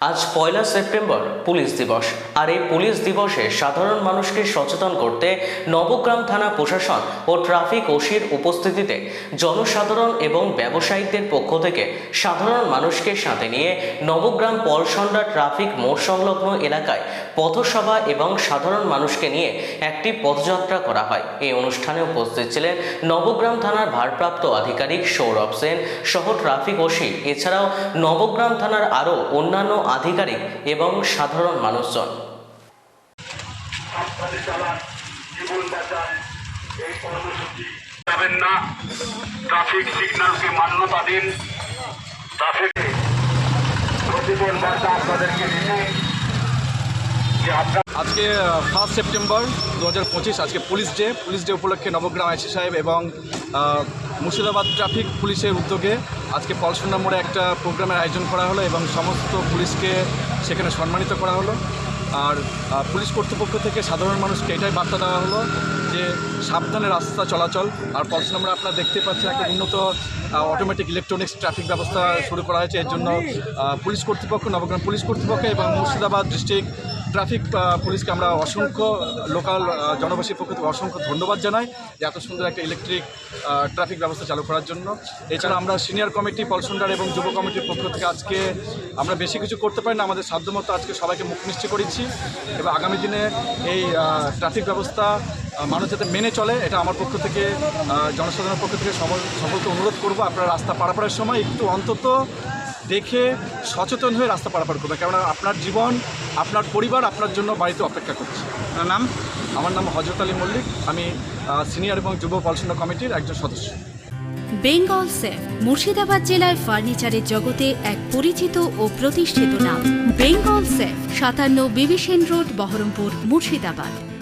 আজ পয়লা September, police দিবস। আর এই পুলিশ দিবসে সাধারণ মানুষকে সচেতন করতে নবগ্রাম থানা প্রশাসন ও ট্রাফিক ওসির উপস্থিতিতে জনসাধারণ এবং ব্যবসায়ীদের পক্ষ থেকে সাধারণ মানুষকে সাথে নিয়ে নবগ্রাম পলসন্ডা ট্রাফিক মোড় সংলগ্ন এলাকায় পথসভা এবং সাধারণ মানুষকে নিয়ে একটি পথযাত্রা করা হয়। এই অনুষ্ঠানে উপস্থিত ছিলেন নবগ্রাম থানার ভারপ্রাপ্ত আধিকারিক সৌরভ সেন সহ ট্রাফিক ওসি। এছাড়াও নবগ্রাম থানার আরও অন্যান্য আধিকারিক এবং সাধারণ মানুষজন। না ট্রাফিক সিগন্যালকে মান্যতা দিন। ট্রাফিকে আপনাদেরকে যে আপনার আজকে ফার্স্ট সেপ্টেম্বর দু হাজার পঁচিশ, আজকে পুলিশ ডে। পুলিশ ডে উপলক্ষে নবগ্রাম আইসি সাহেব এবং মুর্শিদাবাদ ট্রাফিক পুলিশের উদ্যোগে আজকে পলসন্ডা মোড়ে একটা প্রোগ্রামের আয়োজন করা হলো এবং সমস্ত পুলিশকে সেখানে সম্মানিত করা হলো। আর পুলিশ কর্তৃপক্ষ থেকে সাধারণ মানুষকে এটাই বার্তা দেওয়া হলো যে সাবধানে রাস্তা চলাচল। আর পলসন্ডা মোড়ে আপনারা দেখতে পাচ্ছেন একটা উন্নত অটোমেটিক ইলেকট্রনিক্স ট্রাফিক ব্যবস্থা শুরু করা হয়েছে। এর জন্য পুলিশ কর্তৃপক্ষ, নবগ্রাম পুলিশ কর্তৃপক্ষ এবং মুর্শিদাবাদ ডিস্ট্রিক্ট ট্রাফিক পুলিশকে আমরা অসংখ্য লোকাল জনবাসীর পক্ষ থেকে অসংখ্য ধন্যবাদ জানাই যে এত সুন্দর একটা ইলেকট্রিক ট্রাফিক ব্যবস্থা চালু করার জন্য। এছাড়া আমরা সিনিয়র কমিটি পলসুন্ডার এবং যুব কমিটির পক্ষ থেকে আজকে আমরা বেশি কিছু করতে পারি না, আমাদের সাধ্যমতো আজকে সবাইকে মুখ মিষ্টি করেছি এবং আগামী দিনে এই ট্রাফিক ব্যবস্থা মানুষ যাতে মেনে চলে, এটা আমার পক্ষ থেকে জনসাধারণের পক্ষ থেকে সকলকে অনুরোধ করব। আপনারা রাস্তা পারাপারের সময় একটু অন্তত দেখে সচেতন হয়ে রাস্তা পারাপার করবে। কেননা আপনার জীবন, আপনার পরিবার আপনার জন্য বাড়িতে অপেক্ষা করছে। আপনার নাম? আমার নাম হজরত আলী মল্লিক। আমি সিনিয়র এবং যুব পলসন্ডা কমিটির একজন সদস্য। বেঙ্গল সেফ মুর্শিদাবাদ জেলায় ফার্নিচারের জগতে এক পরিচিত ও প্রতিষ্ঠিত নাম। বেঙ্গল সেফ সাতান্ন বিবিসেন রোড, বহরমপুর, মুর্শিদাবাদ।